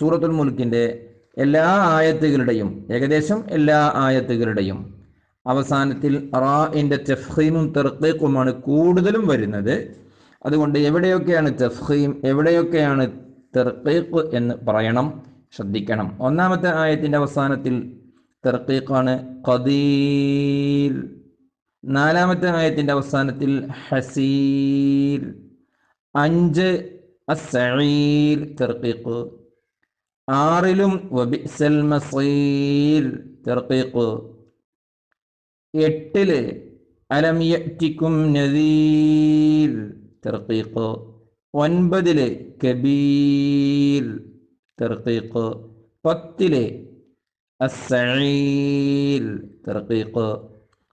സൂറത്തുൽ മുൽക്കിന്റെ എല്ലാ ആയത്തുകളുടെയും ഏകദേശം എല്ലാ ആയത്തുകളുടെയും അവസാനത്തിൽ റാഇന്റെ തഫ്ഹീമും തെർക്കീക്കുമാണ് കൂടുതലും വരുന്നത്. അതുകൊണ്ട് എവിടെയൊക്കെയാണ് തഫ്ഹീം എവിടെയൊക്കെയാണ് തെർക്കീക്ക് എന്ന് പറയണം ശ്രദ്ധിക്കണം. ഒന്നാമത്തെ ആയത്തിന്റെ അവസാനത്തിൽ തെർക്കീക്കാണ് ഖദീൽ. നാലാമത്തെ ആയത്തിന്റെ അവസാനത്തിൽ ഹസീൽ. അഞ്ച് അസീർ തെർക്കീക്ക് ആറിലും എട്ടിൽ അലം യറ്റിക്കും നദീർ ഒൻപതിൽ കബീർ പത്തിൽ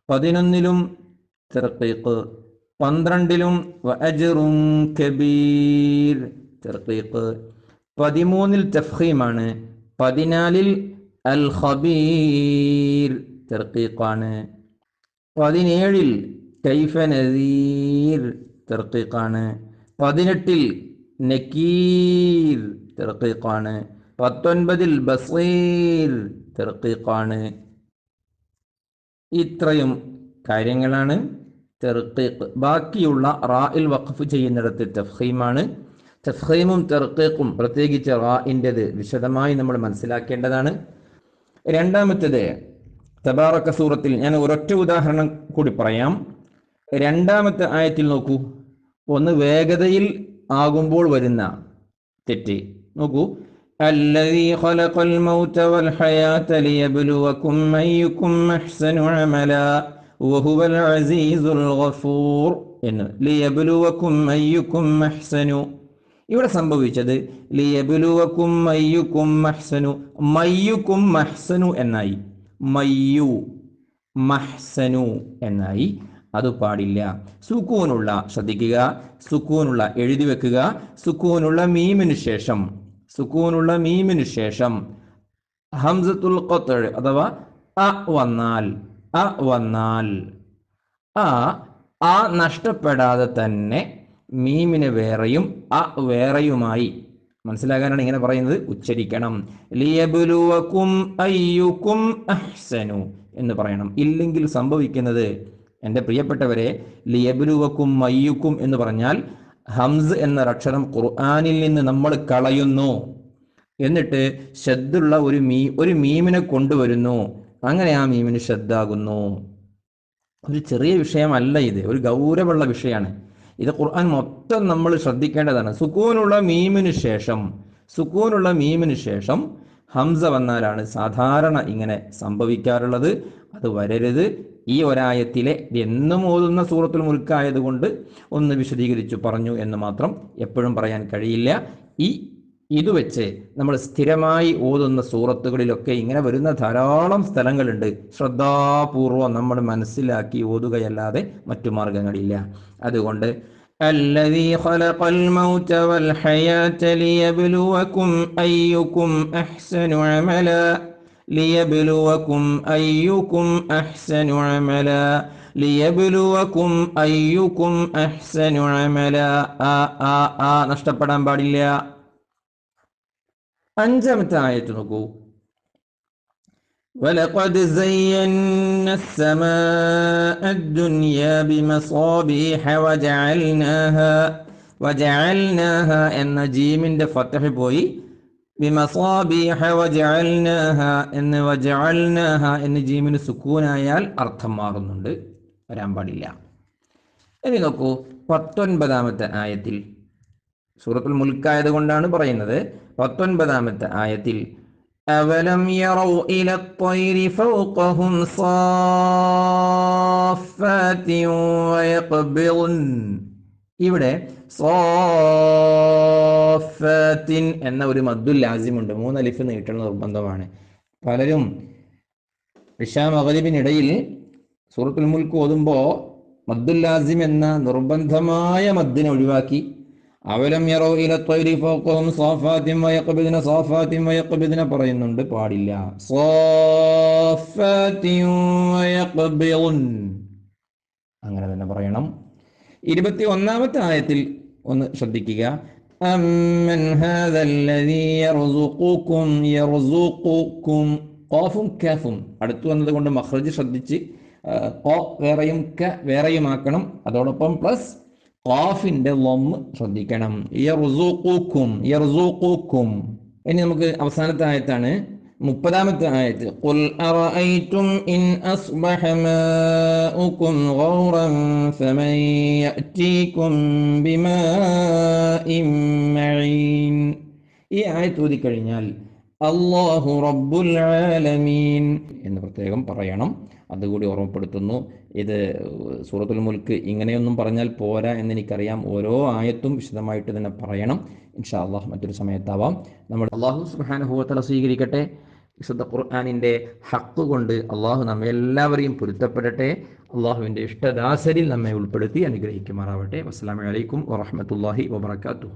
പതിനൊന്നിലും പന്ത്രണ്ടിലും കബീർ പതിമൂന്നിൽ തഫ്ഹീമാണ് പതിനാലിൽ അൽ ഖബീർ തെർക്കീക്കാണ് പതിനേഴിൽ കൈഫ നദീർ തെർക്കീക്കാണ് പതിനെട്ടിൽ നക്കീർ തെർക്കീക്കാണ് പത്തൊൻപതിൽ ബസീർ തെർക്കീക്കാണ് ഇത്രയും കാര്യങ്ങളാണ് തെർക്കീക്ക് ബാക്കിയുള്ള റായിൽ വഖഫ് ചെയ്യുന്നിടത്ത് തഫ്ഹീമാണ് തഫ്ഹീമും തെർക്കീക്കും പ്രത്യേകിച്ച് റാഇൻ്റെത് വിശദമായി നമ്മൾ മനസ്സിലാക്കേണ്ടതാണ് രണ്ടാമത്തേത് തബാറക്ക സൂറത്തിൽ ഞാൻ ഒരൊറ്റ ഉദാഹരണം കൂടി പറയാം രണ്ടാമത്തെ ആയത്തിൽ നോക്കൂ ഒന്ന് വേഗതയിൽ ആകുമ്പോൾ വരുന്ന തെറ്റ് നോക്കൂ الذي خلق الموت والحياة ليبلوكم أيكم أحسن عملا وهو العزيز الغفور എന്ന് ലിയബുലുവക്കും അയ്യുക്കും മഹ്സനു ഇവിടെ സംഭവിച്ചത് ലിയബുലുവക്കും മയ്യുക്കും മഹ്സനു മയ്യുക്കും മഹ്സനു എന്നായി. മയ്യു മഹ്സനു എന്നായി. അത് പാടില്ല. സുക്കൂനുള്ള ശ്രദ്ധിക്കുക സുക്കൂനുള്ള എഴുതി വെക്കുക സുക്കൂനുള്ള മീമിന് ശേഷം സുക്കൂനുള്ള മീമിന് ശേഷം ഹംസത്തുൽ അഥവാ അ വന്നാൽ അ വന്നാൽ ആ ആ നഷ്ടപ്പെടാതെ തന്നെ മീമിന് വേറെയും അ വേറെയുമായി. മനസ്സിലാകാനാണ് ഇങ്ങനെ പറയുന്നത്? ഉച്ചരിക്കണം. ലിയബുലുവക്കും അയ്യുക്കും അഹ്സനു എന്ന് പറയണം. ഇല്ലെങ്കിൽ സംഭവിക്കുന്നത് എന്റെ പ്രിയപ്പെട്ടവരെ ലിയബുലുവക്കും അയ്യുക്കും എന്ന് പറഞ്ഞാൽ ഹംസ് എന്ന അക്ഷരം ഖുർആാനിൽ നിന്ന് നമ്മൾ കളയുന്നു. എന്നിട്ട് ഷദ്ദുള്ള ഒരു മീ ഒരു മീമിനെ കൊണ്ടുവരുന്നു. അങ്ങനെ ആ മീമിന് ഷദ്ദാകുന്നു ഒരു ചെറിയ വിഷയമല്ല ഇത്. ഒരു ഗൗരവമുള്ള വിഷയമാണ്. ഇത് ഖുർആൻ മൊത്തം നമ്മൾ ശ്രദ്ധിക്കേണ്ടതാണ്. സുക്കൂനുള്ള മീമിന് ശേഷം സുക്കൂനുള്ള മീമിന് ശേഷം ഹംസ വന്നാലാണ് സാധാരണ ഇങ്ങനെ സംഭവിക്കാറുള്ളത്. അത് വരരുത്. ഈ ഒരായത്തിലെ എന്നും ഓതുന്ന സൂറത്തുൽ മുൽക്കായതുകൊണ്ട് ഒന്ന് വിശദീകരിച്ചു പറഞ്ഞു എന്ന് മാത്രം എപ്പോഴും പറയാൻ കഴിയില്ല. ഈ ഇത് വെച്ച് നമ്മൾ സ്ഥിരമായി ഓതുന്ന സൂറത്തുകളിലൊക്കെ ഇങ്ങനെ വരുന്ന ധാരാളം സ്ഥലങ്ങളുണ്ട് ശ്രദ്ധാപൂർവം നമ്മൾ മനസ്സിലാക്കി ഓതുകയല്ലാതെ മറ്റു മാർഗങ്ങളില്ല അതുകൊണ്ട് الذي خلق الموت والحياة ليبلوكم أيكم أحسن عملا ليبلوكم أيكم أحسن عملا ليبلوكم أيكم أحسن عملا ആ ആ ആ നഷ്ടപ്പെടാൻ പാടില്ല അഞ്ചാമത്തെ ആയത്ത് നോക്കൂ ولقد زينا السماء الدنيا بمصابيح وجعلناها وجعلناها എന്ന ജീമിന്റെ ഫത്തഹ് പോയി ബിമസാബീഹ വജഅൽനാഹ എന്ന് വജഅൽനാഹ എന്ന് ജീമിന് സുക്കൂനായാൽ അർത്ഥം മാറുന്നുണ്ട് വരാൻ പാടില്ല ഇനി നോക്കൂ പത്തൊൻപതാമത്തെ ആയത്തിൽ സൂറത്തുൽ മുൽക്കായത് കൊണ്ടാണ് പറയുന്നത് പത്തൊൻപതാമത്തെ ആയത്തിൽ أولم يروا إلى الطير فوقهم صافات ويقبضن ഇവിടെ സോഫത്തിൻ എന്ന ഒരു മദ്ദുൽ ലാസിമുണ്ട് മൂന്ന് അലിഫ് നീട്ടുന്ന നിർബന്ധമാണ് പലരും ഇഷാ മകരിബിനിടയിൽ സൂറത്തുൽ മുൽക്ക് ഓതുമ്പോൾ മദ്ദുൽ ലാസിം എന്ന നിർബന്ധമായ മദ്ദിനെ ഒഴിവാക്കി അവലം യറോ ഇല ത്വരി ഫൗഖഹും സാഫാത്തിൻ വയഖബിദ്ന സാഫാത്തിൻ വയഖബിദ്ന പറയുന്നുണ്ട് പാടില്ല സാഫാത്തിൻ വയഖബിദ്ൻ അങ്ങനെ തന്നെ പറയണം ഇരുപത്തി ഒന്നാമത്തെ ആയത്തിൽ ഒന്ന് ശ്രദ്ധിക്കുക أمن هذا الذي يرزقكم يرزقكم കോഫും കാഫും അടുത്തു വന്നത് കൊണ്ട് മഹ്റജ് ശ്രദ്ധിച്ച് ആ, കോ വേറെയും ക വേറെയുമാക്കണം അതോടൊപ്പം പ്ലസ് ഖാഫിന്റെ ലൊമ്മ് ശ്രദ്ധിക്കണം. യർസൂഖുക്കും യർസൂഖുക്കും. ഇനി നമുക്ക് അവസാനത്തെ ആയത്താണ്. മുപ്പതാമത്തെ ആയത്ത് ഖുൽ അറഅയ്തും ഇൻ അസ്ബഹ മാഉകും ഗൗറൻ ഫമൻ യാതീകും ബിമാഇൻ മഈൻ. ഈ ആയത്ത് ഓതി കഴിഞ്ഞാൽ അല്ലാഹു റബ്ബുൽ ആലമീൻ എന്ന് പ്രത്യേകം പറയണം. അതുകൂടി ഓർമ്മപ്പെടുത്തുന്നു. ഇത് സൂറത്തുൽ മുൽക്ക് ഇങ്ങനെയൊന്നും പറഞ്ഞാൽ പോരാ എന്ന് എനിക്കറിയാം ഓരോ ആയത്തും വിശദമായിട്ട് തന്നെ പറയണം. ഇൻഷാ അള്ളാഹ് മറ്റൊരു സമയത്താവാം. നമ്മൾ അള്ളാഹു സുബാനുഭവത്തല സ്വീകരിക്കട്ടെ. വിശുദ്ധ ഖുർആാനിന്റെ ഹക്ക് കൊണ്ട് അള്ളാഹു നമ്മെ എല്ലാവരെയും പൊരുത്തപ്പെടട്ടെ. അള്ളാഹുവിന്റെ ഇഷ്ടദാസരിൽ നമ്മെ ഉൾപ്പെടുത്തി അനുഗ്രഹിക്കുമാറാവട്ടെ. അസ്സാം വലൈക്കും വറഹമത്തല്ലാഹി വബർക്കാത്തു